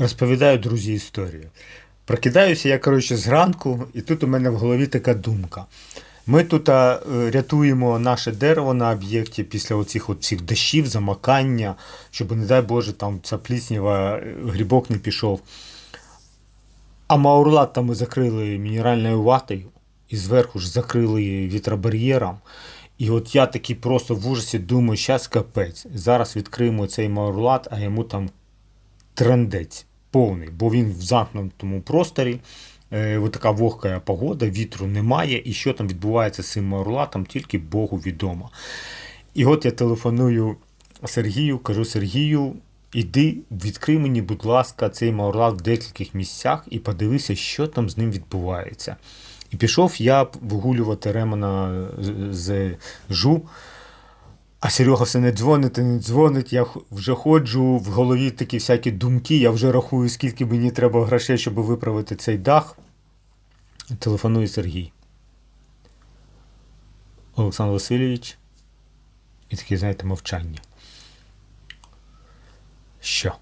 Розповідаю, друзі, історію. Прокидаюся я, коротше, зранку, і тут у мене в голові така думка. Ми тут а, е, рятуємо наше дерево на об'єкті після оцих от дощів, замакання, щоб, не дай Боже, там ця пліснява е, грибок не пішов. А маурлат там ми закрили мінеральною ватою, і зверху ж закрили вітробар'єром. І от я такий просто в ужасі думаю, щас капець. Зараз відкриємо цей маурлат, а йому там трендець повний, бо він в замкнутому просторі. Е, така вогка погода, вітру немає, і що там відбувається з цим маурлатом, тільки Богу відомо. І от я телефоную Сергію, кажу Сергію, іди, відкрий мені, будь ласка, цей маурлат в декількох місцях і подивися, що там з ним відбувається. І пішов я вигулювати Ремона з- з жу. А Серега все не дзвонить, і не дзвонить. Я вже ходжу, в голові такі всякі думки. Я вже рахую, скільки мені треба грошей, щоб виправити цей дах. Телефонує Сергій. Олександр Васильович. І таке, знаєте, мовчання. Що?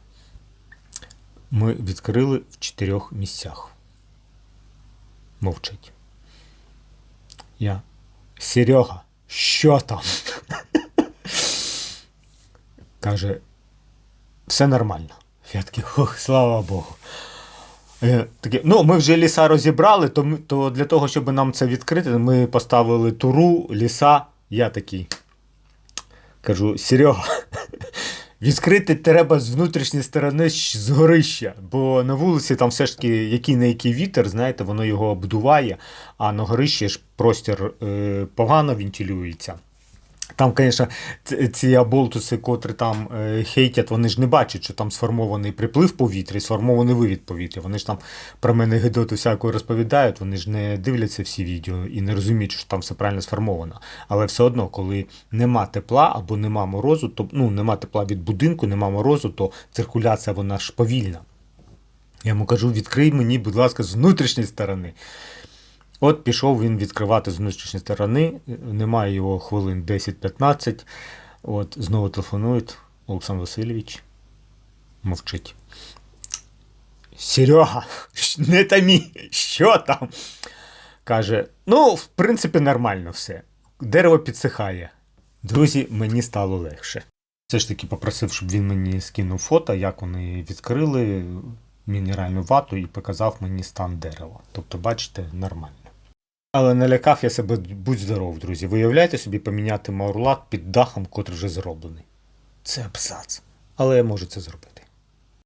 Ми відкрили в чотирьох місцях. Мовчить. Я. Серега, що там? Каже, все нормально. Я такий, ох, слава Богу. Е, таке, ну, ми вже ліса розібрали, то, то для того, щоб нам це відкрити, ми поставили туру, ліса. Я такий. Кажу, Серега, відкрити треба з внутрішньої сторони з горища, бо на вулиці там все ж таки який на який вітер, знаєте, воно його обдуває, а на горищі ж простір е, погано вентилюється. Там, звісно, ці аболтуси, котрі там е, хейтять, вони ж не бачать, що там сформований приплив повітря і сформований вивід повітря. Вони ж там про мене гидоту всякою розповідають, вони ж не дивляться всі відео і не розуміють, що там все правильно сформовано. Але все одно, коли нема тепла або нема морозу, то ну, нема тепла від будинку, нема морозу, то циркуляція вона ж повільна. Я йому кажу, відкрий мені, будь ласка, з внутрішньої сторони. От пішов він відкривати з внутрішньої сторони, немає його хвилин 10-15. От, знову телефонують. Олександр Васильович мовчить. Серега, не тамі, що там? Каже: ну, в принципі, нормально все. Дерево підсихає. Друзі, мені стало легше. Все ж таки попросив, щоб він мені скинув фото, як вони відкрили мінеральну вату і показав мені стан дерева. Тобто, бачите, нормально. Але налякав я себе, будь здоров, друзі. Виявляйте собі поміняти маурлат під дахом, котрий вже зроблений. Це абзац. Але я можу це зробити.